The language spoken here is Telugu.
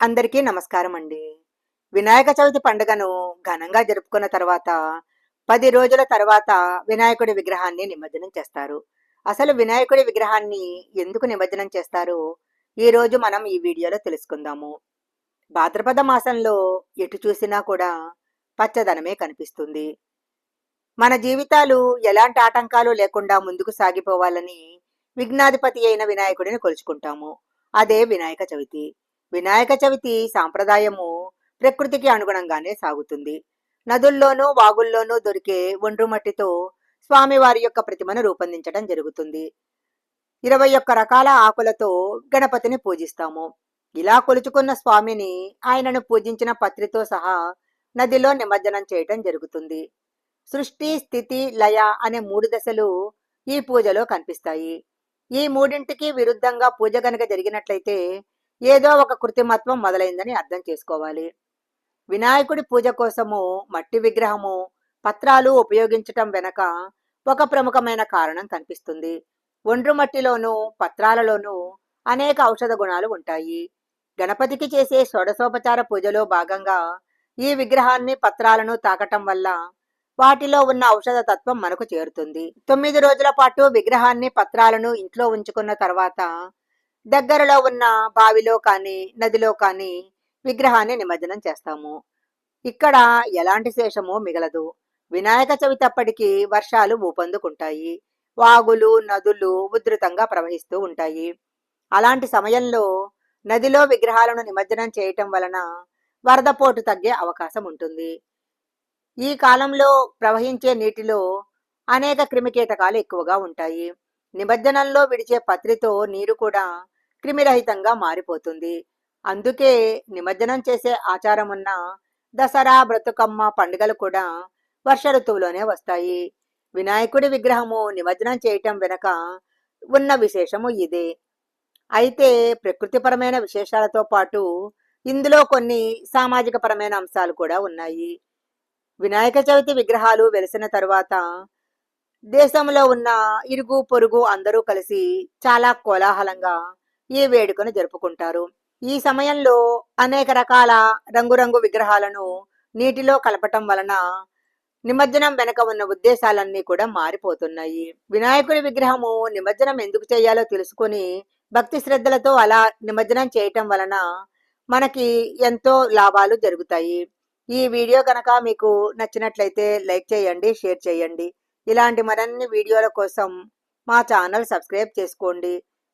అందరికీ నమస్కారం అండి వినాయక చవితి పండుగను ఘనంగా జరుపుకున్న తర్వాత పది రోజుల తర్వాత వినాయకుడి విగ్రహాన్ని నిమజ్జనం చేస్తారు. అసలు వినాయకుడి విగ్రహాన్ని ఎందుకు నిమజ్జనం చేస్తారు? ఈ రోజు మనం ఈ వీడియోలో తెలుసుకుందాము. భాద్రపద మాసంలో ఎటు చూసినా కూడా పచ్చదనమే కనిపిస్తుంది. మన జీవితాలు ఎలాంటి ఆటంకాలు లేకుండా ముందుకు సాగిపోవాలని విఘ్నాధిపతి అయిన వినాయకుడిని కొలుచుకుంటాము. అదే వినాయక చవితి. వినాయక చవితి సాంప్రదాయము ప్రకృతికి అనుగుణంగానే సాగుతుంది. నదుల్లోనూ వాగుల్లోనూ దొరికే ఒండ్రు మట్టితో స్వామివారి యొక్క ప్రతిమను రూపొందించడం జరుగుతుంది. ఇరవై ఒక్క రకాల ఆకులతో గణపతిని పూజిస్తాము. ఇలా కొలుచుకున్న స్వామిని ఆయనను పూజించిన పత్రితో సహా నదిలో నిమజ్జనం చేయటం జరుగుతుంది. సృష్టి స్థితి లయ అనే మూడు దశలు ఈ పూజలో కనిపిస్తాయి. ఈ మూడింటికి విరుద్ధంగా పూజ గనక జరిగినట్లయితే ఏదో ఒక కృత్రిమత్వం మొదలైందని అర్థం చేసుకోవాలి. వినాయకుడి పూజ కోసము మట్టి విగ్రహము పత్రాలు ఉపయోగించటం వెనక ఒక ప్రముఖమైన కారణం కనిపిస్తుంది. ఒండ్రు మట్టిలోనూ పత్రాలలోనూ అనేక ఔషధ గుణాలు ఉంటాయి. గణపతికి చేసే షోడశోపచార పూజలో భాగంగా ఈ విగ్రహాన్ని పత్రాలను తాకటం వల్ల వాటిలో ఉన్న ఔషధ తత్వం మనకు చేరుతుంది. తొమ్మిది రోజుల పాటు విగ్రహాన్ని పత్రాలను ఇంట్లో ఉంచుకున్న తర్వాత దగ్గరలో ఉన్న బావిలో కానీ నదిలో కానీ విగ్రహాన్ని నిమజ్జనం చేస్తాము. ఇక్కడ ఎలాంటి శేషము మిగలదు. వినాయక చవితి అప్పటికి వర్షాలు ఊపందుకుంటాయి. వాగులు నదులు ఉధృతంగా ప్రవహిస్తూ ఉంటాయి. అలాంటి సమయంలో నదిలో విగ్రహాలను నిమజ్జనం చేయటం వలన వరదపోటు తగ్గే అవకాశం ఉంటుంది. ఈ కాలంలో ప్రవహించే నీటిలో అనేక క్రిమికీటకాలు ఎక్కువగా ఉంటాయి. నిమజ్జనంలో విడిచే పత్రితో నీరు కూడా క్రిమిరహితంగా మారిపోతుంది. అందుకే నిమజ్జనం చేసే ఆచారం ఉన్న దసరా బ్రతుకమ్మ పండుగలు కూడా వర్ష ఋతువులోనే వస్తాయి. వినాయకుడి విగ్రహము నిమజ్జనం చేయటం వెనక ఉన్న విశేషము ఇదే. అయితే ప్రకృతిపరమైన విశేషాలతో పాటు ఇందులో కొన్ని సామాజిక పరమైన అంశాలు కూడా ఉన్నాయి. వినాయక చవితి విగ్రహాలు వెలిసిన తరువాత దేశంలో ఉన్న ఇరుగు పొరుగు అందరూ కలిసి చాలా కోలాహలంగా ఈ వేడుకను జరుపుకుంటారు. ఈ సమయంలో అనేక రకాల రంగురంగు విగ్రహాలను నీటిలో కలపటం వలన నిమజ్జనం వెనక ఉన్న ఉద్దేశాలన్నీ కూడా మారిపోతున్నాయి. వినాయకుడి విగ్రహము నిమజ్జనం ఎందుకు చేయాలో తెలుసుకొని భక్తి శ్రద్ధలతో అలా నిమజ్జనం చేయటం వలన మనకి ఎంతో లాభాలు జరుగుతాయి. ఈ వీడియో కనుక మీకు నచ్చినట్లయితే లైక్ చేయండి షేర్ చేయండి. ఇలాంటి మరిన్ని వీడియోల కోసం మా ఛానల్ సబ్స్క్రైబ్ చేసుకోండి.